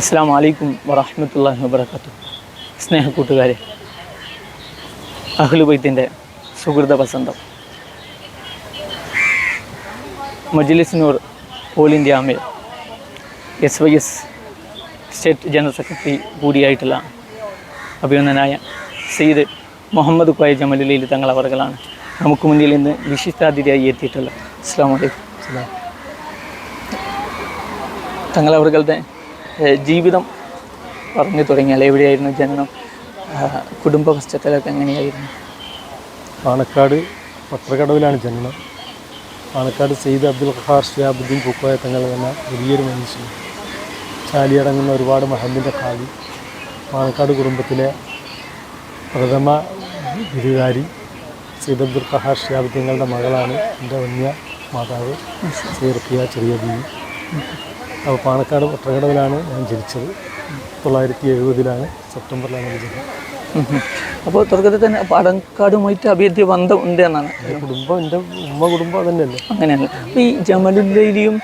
അസ്സാം വലൈക്കും വറഹമത്തല്ലാഹി വബർക്കാത്തു സ്നേഹ കൂട്ടുകാരെ അഹ്ലുബൈത്തിന്റെ സുഹൃത വസന്തം. മജ്ലിസിനൂർ ഓൾ ഇന്ത്യ അമീർ S Y S state general secretary കൂടിയായിട്ടുള്ള അഭിനന്ദനായ സെയ്ദ് മുഹമ്മദ് കോയ ജമലുലയിൽ തങ്ങൾ അവർകളാണ്. നമുക്ക് മുന്നിൽ ഇന്ന് വിശിഷ്ടാതിഥിയായി എത്തിയിട്ടുള്ളത്. അസ്സാം വലൈക്കും അവരുടെ ജീവിതം പറഞ്ഞു തുടങ്ങിയാൽ എവിടെയായിരുന്നു ജനനം? കുടുംബ പശ്ചാത്തലമൊക്കെ എങ്ങനെയായിരുന്നു? പാണക്കാട് പത്രക്കടവിലാണ് ജനനം. പാണക്കാട് സെയ്ദ് അബ്ദുൽ ഖഹാർ ഷിയാബുദ്ദീൻ പൂക്കോയ തങ്ങൾ എന്ന വലിയൊരു മനുഷ്യൻ. ചാലിയടങ്ങുന്ന ഒരുപാട് മഹമ്മിന്റെ കാവി പാണക്കാട് കുടുംബത്തിലെ പ്രഥമ ബിരുദാരി സെയ്ദ് അബ്ദുൽ ഖഹാർ ഷിയാബുദ്ദീങ്ങളുടെ മകളാണ്. എന്റെ വന്യ മാതാവ് സീർക്കിയ ചെറിയ ബീവി. അപ്പോൾ പാണക്കാട് ഒട്ടകടവിലാണ് ഞാൻ ജനിച്ചത്. തൊള്ളായിരത്തി എഴുപതിലാണ് സെപ്റ്റംബറിലാണ് ജനിച്ചത്. അപ്പോൾ തുടക്കത്തിൽ തന്നെ പാടങ്കാടുമായിട്ട് അഭേദ്യ ബന്ധം ഉണ്ട് എന്നാണ്. എന്റെ കുടുംബം എന്റെ ഉമ്മ കുടുംബം അതന്നെയല്ലേ? അങ്ങനെയല്ല. അപ്പോൾ ഈ ജമലുല്ലയിലെയും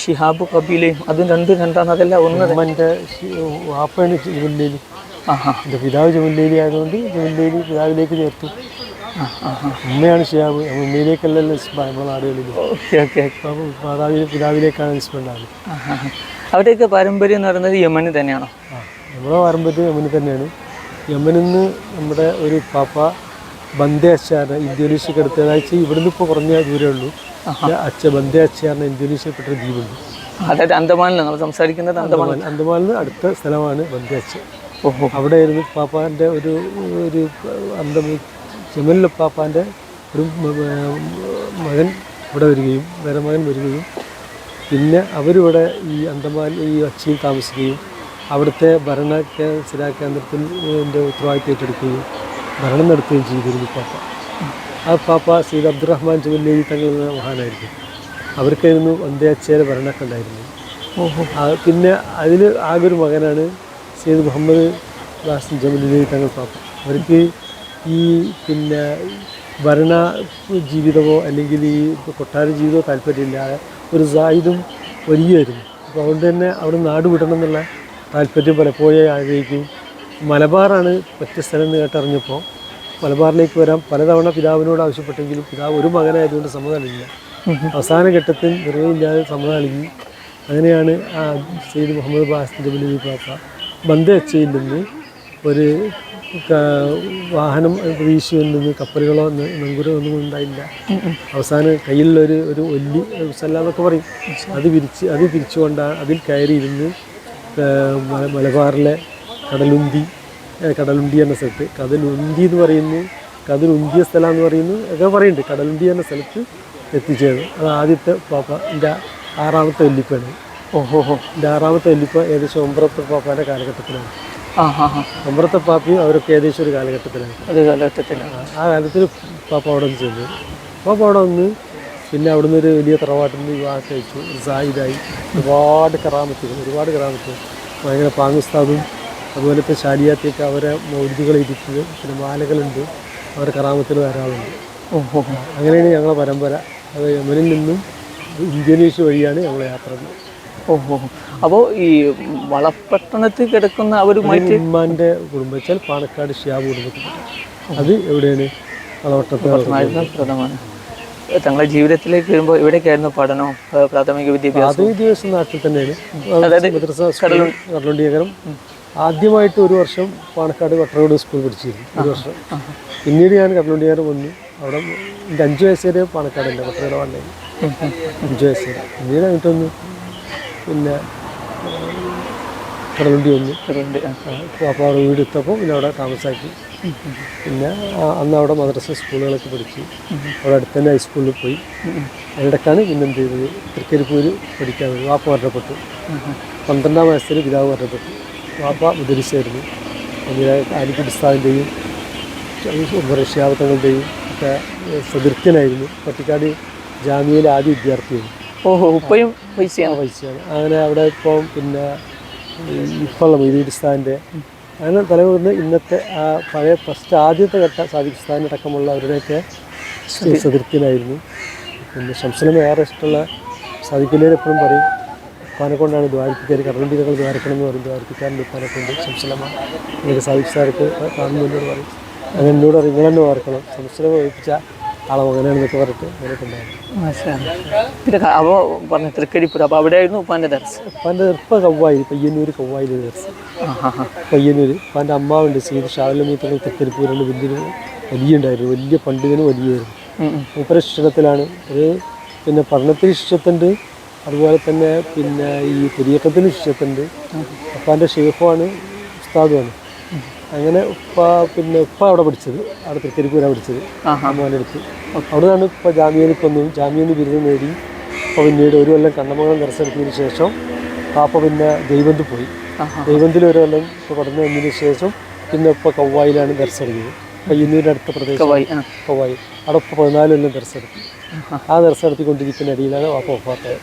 ഷിഹാബ് കബീലയും അതും രണ്ടും രണ്ടാണ് അതല്ല ഒന്ന് എന്റെ വാപ്പയാണ് ജമുല്ലയിൽ ആഹാ. എന്റെ പിതാവ് ജമുല്ലേലി ആയതുകൊണ്ട് ജമുല്ലേലി പിതാവിലേക്ക് ചേർത്തു. ഉമ്മയാണ് ഷിയാബ് ഉമ്മയിലേക്കല്ലല്ലോ നമ്മുടെ നാടുകളിൽ. അപ്പോൾ മാതാവിന് പിതാവിലേക്കാണ് നിസ്ബ ഉണ്ടാകുന്നത് പാരമ്പര്യം എന്ന് പറയുന്നത് യമന് തന്നെയാണോ? നമ്മുടെ പാരമ്പര്യം യമന് തന്നെയാണ്. യമനിൽ നിന്ന് നമ്മുടെ ഒരു പാപ്പ ബന്ദേ അച്ചാറിനെ ഇന്തോനേഷ്യക്ക് അടുത്ത് അതായത് ഇവിടുന്ന് ഇപ്പോൾ കുറഞ്ഞ ദൂരമേ ഉള്ളൂ അച്ഛ ബന്ദേ അച്ചാറിനെ ഇന്തോനേഷ്യപ്പെട്ട ഒരു ദ്വീപുണ്ട്. അതായത് അന്തമാനിലാണ് നമ്മൾ സംസാരിക്കുന്നത് അന്തമാൻ അന്തമാൻ അന്തമാനിൽ അടുത്ത സ്ഥലമാണ് ബന്ദേ അച്ഛ ഓഹോ. അവിടെയായിരുന്നു പാപ്പാന്റെ ഒരു ഒരു അന്തം ചെമ്മലിലെ പാപ്പാന്റെ ഒരു മകൻ ഇവിടെ വരികയും വേറെ മകൻ വരികയും. പിന്നെ അവരിവിടെ ഈ അന്തമാൻ ഈ അച്ചിയിൽ താമസിക്കുകയും അവിടുത്തെ ഭരണ സ്ഥിരാ കേന്ദ്രത്തിൽ എന്റെ ഉത്തരവാദിത്തം ഏറ്റെടുക്കുകയും ഭരണം നടത്തുകയും ചെയ്തിരുന്നു പാപ്പ. ആ പാപ്പ സീദ് അബ്ദുറഹ്മാൻ ജമല്ലേരി തങ്ങൾ എന്ന മഹാനായിരിക്കും അവർക്കായിരുന്നു വന്ധ്യാച്ചേരെ ഭരണമൊക്കെ ഉണ്ടായിരുന്നു പിന്നെ അതിൽ ആകെ ഒരു മകനാണ് സീദ് മുഹമ്മദ് ദാസ് ജമലുദ്ദീൻ തങ്ങൾ പാപ്പ. അവർക്ക് ഈ പിന്നെ ഭരണ ജീവിതമോ അല്ലെങ്കിൽ ഈ കൊട്ടാര ജീവിതമോ താല്പര്യമില്ലാതെ ഒരു സായുധം വലിയായിരുന്നു അപ്പോൾ അതുകൊണ്ട് തന്നെ അവിടെ നാട് വിടണം എന്നുള്ള താല്പര്യം പലപ്പോഴേ ആഗ്രഹിക്കും. മലബാറാണ് മറ്റു സ്ഥലം എന്ന് കേട്ടറിഞ്ഞപ്പോൾ മലബാറിലേക്ക് വരാൻ പലതവണ പിതാവിനോട് ആവശ്യപ്പെട്ടെങ്കിലും പിതാവ് ഒരു മകനായതുകൊണ്ട് സമ്മതമില്ല അവസാന ഘട്ടത്തിൽ നിറവില്ലാതെ സമ്മതമളിഞ്ഞു അങ്ങനെയാണ് ആ സെയ്ദ് മുഹമ്മദ് ബാസ് ജബലി പാപ്പ ബന്ദ അച്ചയിൽ നിന്ന് ഒരു വാഹനം നിന്ന് കപ്പലുകളോ നങ്കുരോ ഒന്നും ഉണ്ടായില്ല. അവസാനം കയ്യിലുള്ളൊരു ഒരു ഒല്ലി സല്ലാന്നൊക്കെ പറയും. അത് വിരിച്ച് അത് പിരിച്ചുകൊണ്ടാണ് അതിൽ കയറിയിരുന്ന് മലബാറിലെ കടലുന്തി കടലുണ്ടി എന്ന സ്ഥലത്ത് കടലുന്തി എന്ന് പറയുന്നു കടലുന്തിയ സ്ഥലം എന്ന് പറയുന്നു ഒക്കെ പറയുന്നുണ്ട്. കടലുണ്ടി എന്ന സ്ഥലത്ത് എത്തിച്ചേർന്നു. അത് ആദ്യത്തെ പാപ്പ എന്റെ ആറാമത്തെ വല്ലിപ്പാണ് ഓഹോ ഹോ. എന്റെ ആറാമത്തെ വല്ലിപ്പ ഏകദേശം ഒമ്പറത്തെ പാപ്പാന്റെ കാലഘട്ടത്തിലാണ്. ഒമ്പറത്തെ പാപ്പയും അവരൊക്കെ ഏകദേശം ഒരു കാലഘട്ടത്തിലാണ്. ആ- കാലത്തിൽ പാപ്പ അവിടെ നിന്ന് ചെന്നു. പാപ്പ അവിടെ വന്ന് പിന്നെ അവിടുന്ന് ഒരു വലിയ തറവാട്ടിൽ നിന്ന് വിവാഹം കഴിച്ചു. സായിദായി ഒരുപാട് കറാമത്തുകൾ ഒരുപാട് കറാമത്തുകൾ. ഭയങ്കര പാങ്ങുസ്താദും അതുപോലത്തെ ശാലിയാത്തിയൊക്കെ അവരെ മൗലികൾ ഇരിക്കുന്നത് പിന്നെ മാലകളുണ്ട്. അവരുടെ കറാമത്തിൽ ധാരാളമുണ്ട് ഓഹോ. അങ്ങനെയാണ് ഞങ്ങളുടെ പരമ്പര. അത് യമനിൽ നിന്നും ഇന്ത്യനേഷ്യ വഴിയാണ് ഞങ്ങൾ യാത്ര ഓഹോ. അപ്പോൾ ഈ വളപട്ടണത്തിൽ കിടക്കുന്ന അവരുമായിട്ട് ഉമ്മാന്റെ കുടുംബം വെച്ചാൽ പാണക്കാട് ഷ്യാബ് കുടുംബത്തിൽ. അത് എവിടെയാണ്? പ്രധാനമാണ് തങ്ങളുടെ ജീവിതത്തിലേക്ക് വരുമ്പോൾ എവിടേക്കായിരുന്നു പഠനം പ്രാഥമിക വിദ്യാഭ്യാസം. പ്രാഥമിക ദിവസം നാട്ടിൽ തന്നെയാണ്. അതായത് കടലുണ്ടിയകരം. ആദ്യമായിട്ട് ഒരു വർഷം പാണക്കാട് വട്ടറോഡ് സ്കൂൾ പഠിച്ചിരുന്നു. ഒരു വർഷം. പിന്നീട് ഞാൻ കടലുണ്ടിയാരം വന്നു. അവിടെ എന്റെ അഞ്ച് വയസ്സ് വരെ പാണക്കാടല്ല വട്ടറോഡ് വന്നേ. അഞ്ച് വയസ്സ് വരെ. പിന്നീട് അങ്ങോട്ട് വന്നു. പിന്നെ കടലുണ്ടി. ആ. അപ്പോൾ അവിടെ വീടെത്തപ്പോൾ പിന്നെ അവിടെ താമസാക്കി. പിന്നെ അന്ന് അവിടെ മദ്രസ സ്കൂളുകളൊക്കെ പഠിച്ചു. അവിടെ അടുത്ത് തന്നെ ഹൈസ്കൂളിൽ പോയി. അതിനിടക്കാണ് പിന്നെ എന്ത് ചെയ്തത്? തൃക്കരിപ്പൂര് പഠിക്കാൻ വാപ്പ മരണപ്പെട്ടു. പന്ത്രണ്ടാം വയസ്സിൽ പിതാവ് മരണപ്പെട്ടു. വാപ്പ മുദരിസായിരുന്നു അങ്ങനെ അലിക്കുടിസ്ഥാവിന്റെയും റഷ്യാവത്തങ്ങളുടെയും ഒക്കെ സദൃത്യനായിരുന്നു. പട്ടിക്കാട് ജാമ്യയിലെ ആദ്യ വിദ്യാർത്ഥിയായിരുന്നു. ഓഹോ ഉപ്പയും പൈസയാണ്. പൈസയാണ്. അങ്ങനെ അവിടെ ഇപ്പം പിന്നെ ഇപ്പോഴുള്ള മൊയ്തീരിസ്ഥാന്റെ അങ്ങനെ തലമുറന്ന് ഇന്നത്തെ ആ പഴയ ഫസ്റ്റ് ആദ്യത്തെ ഘട്ട സാദിഖിസ്ഥാൻ അടക്കമുള്ള അവരുടെയൊക്കെ സദൃത്യനായിരുന്നു പിന്നെ ശംസനം ഏറെ ഇഷ്ടമുള്ള സാദിഖിലേർ എപ്പോഴും പറയും ഉപ്പാനെ കൊണ്ടാണ് ദ്വാരിപ്പിക്കാൻ കടലുണ്ടികൾ ദ്വാരക്കണം എന്ന് പറയും ദ്വാരിപ്പിക്കാറുണ്ട് ഉപ്പാനെ കൊണ്ട്. സംശലമ എനിക്ക് സാർക്ക് കാണുന്നതിനോട് പറയും. അങ്ങനെ എന്നോട് നിങ്ങൾ തന്നെ ഓർക്കണം. സംശലം ആളെ മകനാണെന്നൊക്കെ പറഞ്ഞിട്ട് പിന്നെ അവ പറഞ്ഞ തൃക്കരിപ്പൂർ അപ്പോൾ അവിടെയായിരുന്നു ഉപ്പാന്റെ ദർശനം? ഉപ്പാന്റെ ഇപ്പം കവ്വായി പയ്യന്നൂർ കവ്വായിൽ ദർസ് പയ്യന്നൂർ ഉപ്പാന്റെ അമ്മാവുണ്ട് ശ്രീ ഷാവലമീത്തങ്ങൾ തെക്കരിപ്പൂരുണ്ട് വലിയൊരു വലിയ ഉണ്ടായിരുന്നു വലിയ പണ്ഡിതനും വലിയായിരുന്നു. മൂപ്പര ശിക്ഷണത്തിലാണ് ഒരു പിന്നെ പഠനത്തിൽ ശിക്ഷത്തുണ്ട് അതുപോലെ തന്നെ പിന്നെ ഈ തെരിയക്കത്തിന് ശിക്ഷത്തുണ്ട് ഉപ്പാന്റെ ഷെയ്ഫുമാണ് ഉസ്താദുമാണ് അങ്ങനെ ഉപ്പ പിന്നെ ഉപ്പ അവിടെ പഠിച്ചത്. അവിടെ തൃക്കരിപ്പൂരാണ് പഠിച്ചത്. അമ്മാന്റെ അടുത്ത്. അവിടെയാണ് നിന്നാണ് ജാമ്യയിൽ ജാമ്യം ജാമ്യയിൽ ബിരുദം നേടി. അപ്പോൾ പിന്നീട് ഒരു കൊല്ലം കണ്ണമംഗലം ദർശനത്തിന് ശേഷം പാപ്പ പിന്നെ ദൈവന്ത് പോയി. ദൈവന്തിൽ ഒരു കൊല്ലം ഇപ്പോൾ കടന്നു വന്നതിന് ശേഷം പിന്നെ ഇപ്പോൾ കവ്വായിലാണ് ദർശനം പയ്യന്നൂരിന്റെ അടുത്ത പ്രദേശം. കൗവായി കവ്വായി അവിടെ ഇപ്പോൾ പതിനാല് കൊല്ലം ദർശനത്തി ആ ദർശനത്തിൽ കൊണ്ടിരിക്കുന്ന ഇടയിലാണ് പാപ്പ ഒപ്പാത്തത്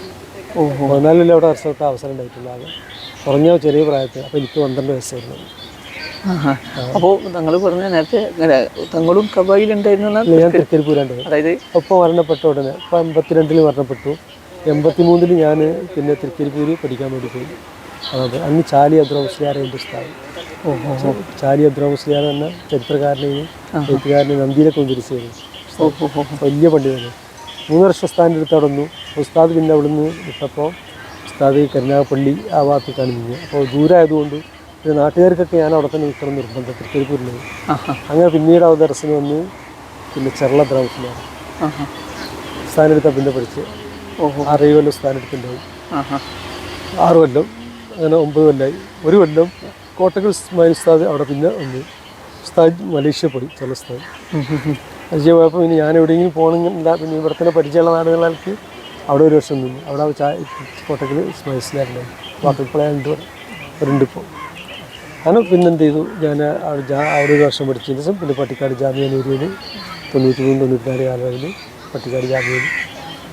പതിനാല് കൊല്ലം അവിടെ ദർശനത്തെ അവസരം ഉണ്ടായിട്ടുള്ള ആകെ. കുറഞ്ഞ ചെറിയ പ്രായത്തിൽ. അപ്പോൾ എനിക്ക് പന്ത്രണ്ട് വയസ്സായിരുന്നു. അപ്പോൾ തങ്ങൾ പറഞ്ഞ നേരത്തെ തങ്ങളും കബായിൽ ഉണ്ടായിരുന്ന ഞാൻ അതായത് ഒപ്പം മരണപ്പെട്ട ഉടനെ ഇപ്പം എൺപത്തിരണ്ടിൽ മരണപ്പെട്ടു. എൺപത്തി മൂന്നിൽ ഞാൻ പിന്നെ തൃക്കരിപ്പൂര് പഠിക്കാൻ വേണ്ടി പോയി. അതെ അന്ന് ചാലി അബ്രഹ്മസ്ലിയാർ എന്റെ സ്ഥാനം ചാലി അബ്രഹ്മസ്ലിയാർ എന്ന ചരിത്രകാരനെയും എഴുത്തുകാരനെയും നന്ദിയിലെ ഓഹോ വലിയ പണ്ഡിതന് മൂന്ന് വർഷം സ്ഥാനം അടുത്ത് അവിടെ നിന്നു ഉസ്താദ് പിന്നെ അവിടെ നിന്ന് വിട്ടപ്പോൾ ഉസ്താദ് കരുനാഗപ്പള്ളി ആ ഭാഗത്തേക്കാണ് നിന്ന് അപ്പോൾ ദൂരമായതുകൊണ്ട് നാട്ടുകാർക്കൊക്കെ ഞാൻ അവിടെ തന്നെ നിൽക്കണം നിർബന്ധം തൃക്കരിപ്പൂരിൽ അങ്ങനെ പിന്നീട് അവിടെ ദർശനം വന്ന് പിന്നെ ചെറള ബ്രഹ്മസ്ലിയാർ സ്ഥാനെടുത്ത പിന്നെ പഠിച്ച്. ആറേഴ് കൊല്ലം സ്ഥാനെടുത്തുണ്ടാവും ആറ് കൊല്ലം അങ്ങനെ ഒമ്പത് കൊല്ലമായി ഒരു കൊല്ലം കോട്ടക്കൽ ഇസ്മായിൽ ഉസ്താദ് അവിടെ പിന്നെ വന്നു ഉസ്താദ് മലേഷ്യ പോയി ചില ഉസ്താദ്. മലേഷ്യ പോയപ്പോൾ പിന്നെ ഞാൻ എവിടെയെങ്കിലും പോകണമെന്നില്ല. പിന്നെ ഇവിടെ തന്നെ പരിചയമുള്ള നാടുകളിലേക്ക് അവിടെ ഒരു വർഷം നിന്നു. അവിടെ ചായ കോട്ടക്കൽ ഇസ്മായിൽ ഉസ്താദുണ്ടായി വാക്കിൾപ്പളയ ഉണ്ട് അവരുണ്ട് ഇപ്പോൾ അങ്ങനെ പിന്നെന്ത് ചെയ്തു ഞാൻ അവിടെ ഒരു വർഷം പഠിച്ചതിന് ശേഷം പിന്നെ പട്ടിക്കാട് ജാമ്യാനൂരിയിൽ തൊണ്ണൂറ്റി മൂന്ന് തൊണ്ണൂറ്റിനാല് കാലയളവിൽ പട്ടിക്കാട് ജാമ്യയിൽ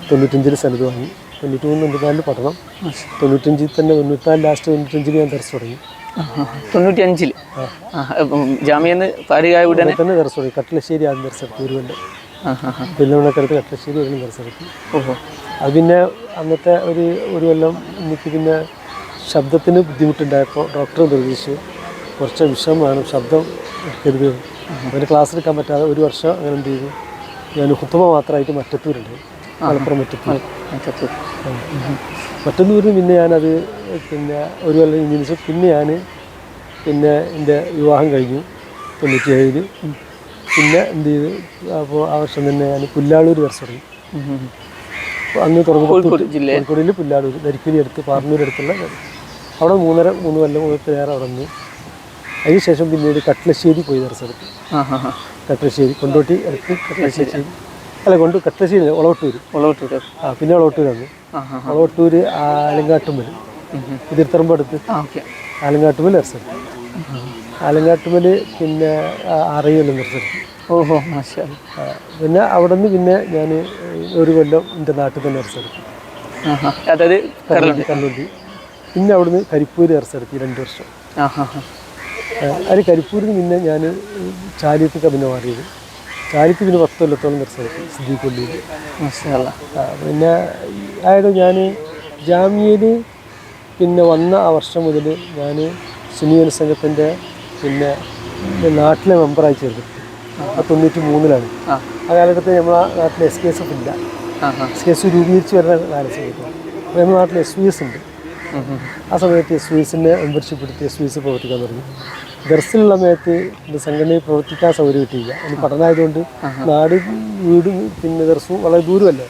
തൊണ്ണൂറ്റഞ്ചിൽ സ്ഥലത്ത് വാങ്ങി. തൊണ്ണൂറ്റി മൂന്ന് തൊണ്ണൂറ്റിനാലിൽ പഠനം തൊണ്ണൂറ്റഞ്ചിൽ തന്നെ തൊണ്ണൂറ്റിനാല് ലാസ്റ്റ് തൊണ്ണൂറ്റഞ്ചിൽ ഞാൻ തെരച്ചു തുടങ്ങി. തൊണ്ണൂറ്റിയഞ്ചിൽ ജാമ്യന്ന് പാരികായ ഉടനെ തന്നെ? തെരച്ചു തുടങ്ങി. കട്ടിലശ്ശേരി ആദ്യം തെരച്ചെടുത്തു ഒരു കൊല്ലം. ആഹാ ഹാ. പെരുന്നമണക്കടുത്ത് കട്ടിലശ്ശേരി ഒരു തെരച്ചെടുത്തു ഓഹോ. അത് പിന്നെ അന്നത്തെ ഒരു ഒരു കൊല്ലം എനിക്ക് പിന്നെ ശബ്ദത്തിന് ബുദ്ധിമുട്ടുണ്ടായപ്പോൾ ഡോക്ടറെ നിർദ്ദേശിച്ചു. കുറച്ച് വിഷമമാണ് വേണം ശബ്ദം എടുക്കരുത് അവന് ക്ലാസ് എടുക്കാൻ പറ്റാതെ ഒരു വർഷം അങ്ങനെ എന്ത് ചെയ്തു. ഞാൻ ഹുത്തുമ മാത്രമായിട്ട് മറ്റത്തൂരുണ്ട്. മലപ്പുറം മറ്റത്തൂർ. മറ്റന്നൂരിന് പിന്നെ ഞാനത് പിന്നെ ഒരു കൊല്ലം കഴിഞ്ഞതിന് ശേഷം പിന്നെ ഞാൻ പിന്നെ എന്റെ വിവാഹം കഴിഞ്ഞു തൊണ്ണൂറ്റി ഏഴിൽ പിന്നെ എന്ത് ചെയ്തു? അപ്പോൾ ആ വർഷം തന്നെ ഞാൻ പുല്ലാളൂർ വരച്ച് തുടങ്ങി. അന്ന് തുറന്നു കോഴിക്കോടിൽ പുല്ലാളൂർ നരിക്കുനി അടുത്ത് പാർന്നൂർ അടുത്തുള്ള അവിടെ മൂന്നര മൂന്ന് കൊല്ലം മൂന്നത്തിലേറെ അവിടെ നിന്ന്. അതിനുശേഷം പിന്നീട് കട്ട്ലശ്ശേരി പോയി ദർശനത്തിൽ. കട്ട്ലശ്ശേരി കൊണ്ടോട്ടി ഇറക്കി കട്ട്ലശ്ശേരി അല്ല കൊണ്ട് കട്ട്ലശ്ശേരി അല്ല, ഒളവട്ടൂർ ഒളവട്ടൂർ ആ പിന്നെ ഒളവട്ടൂർ വന്നു. ആഹാ ഒളവട്ടൂർ ആലങ്കാട്ടുമ്മൽ. ഇതിർത്തറമ്പ് അടുത്ത് ആ ഓക്കെ. ആലങ്കാട്ടുമ്മൽ ദർശനം ആലങ്കാട്ടുമ്പൽ പിന്നെ ആറേഴ് ദർശനം ഓഹോ മാഷാ പിന്നെ അവിടെ നിന്ന് പിന്നെ ഞാൻ ഒരു കൊല്ലം എന്റെ നാട്ടിൽ തന്നെ ആഹാ അതായത് കല്ലുണ്ടി പിന്നെ അവിടുന്ന് കരിപ്പൂര് ഇറച്ചെടുത്തി രണ്ട് വർഷം. അതിന് കരിപ്പൂരിൽ നിന്ന് പിന്നെ ഞാൻ ചാലിയത്തേക്ക് പിന്നെ മാറിയത്. ചാലിയത്ത് പിന്നെ പത്ത് കൊല്ലത്തോളം ദർശനത്തി സിദ്ദീഖ് പള്ളിയിൽ മാഷാ അല്ലാ. പിന്നെ അതായത് ഞാൻ ജാമ്യയിൽ പിന്നെ വന്ന ആ വർഷം മുതൽ ഞാൻ സുനിയൻ സംഘത്തിന്റെ പിന്നെ നാട്ടിലെ മെമ്പറായി ചേർന്നു ആ തൊണ്ണൂറ്റി മൂന്നിലാണ് ആ കാലഘട്ടത്തിൽ നമ്മളെ നാട്ടിൽ എസ് കെ എസ് എഫ് ഇല്ല. എസ് കെ എസ് രൂപീകരിച്ച് വരുന്ന കാല സമയത്ത് അപ്പോൾ നമ്മുടെ നാട്ടിൽ എസ് വി എസ് ഉണ്ട്. ആ സമയത്ത് എസ് വി എസിനെ മെമ്പർഷിപ്പ് എടുത്ത് എസ് വി എസ് പ്രവർത്തിക്കാൻ തുടങ്ങി. ദർസിലുള്ള സമയത്ത് എന്റെ സംഘടനയിൽ പ്രവർത്തിക്കാൻ സൗകര്യം കിട്ടിയില്ല. എനിക്ക് പഠനമായതുകൊണ്ട് നാട് വീട് പിന്നെ ദർസും വളരെ ദൂരമല്ലേ.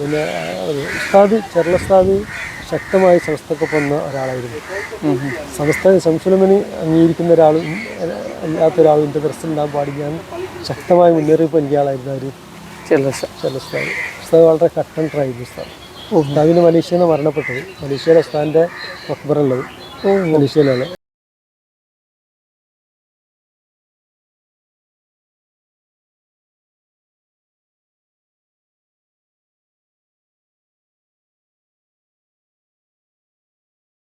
പിന്നെ ഉസ്താദ് ചെറുള ഉസ്താദ് ശക്തമായി സംസ്ഥക്കൊപ്പം പോകുന്ന ഒരാളായിരുന്നു. സംസ്ഥ ശംസുലമന് അംഗീകരിക്കുന്ന ഒരാളും അല്ലാത്ത ഒരാളും എന്റെ ദർശനുണ്ടാകാൻ പാടില്ല. ശക്തമായ മുന്നറിയിപ്പ് നൽകിയ ആളായിരുന്നു അവർ ഉസ്താദ്. ഉസ്താദ് വളരെ കട്ടൻ ട്രൈബ് ഉസ്താദ്. ഉസ്താദിന് മലേഷ്യ എന്ന് മരണപ്പെട്ടത്. മലേഷ്യയിലെ ഉസ്താദിന്റെ മക്ബറുള്ളത് മലേഷ്യയിലാണ്.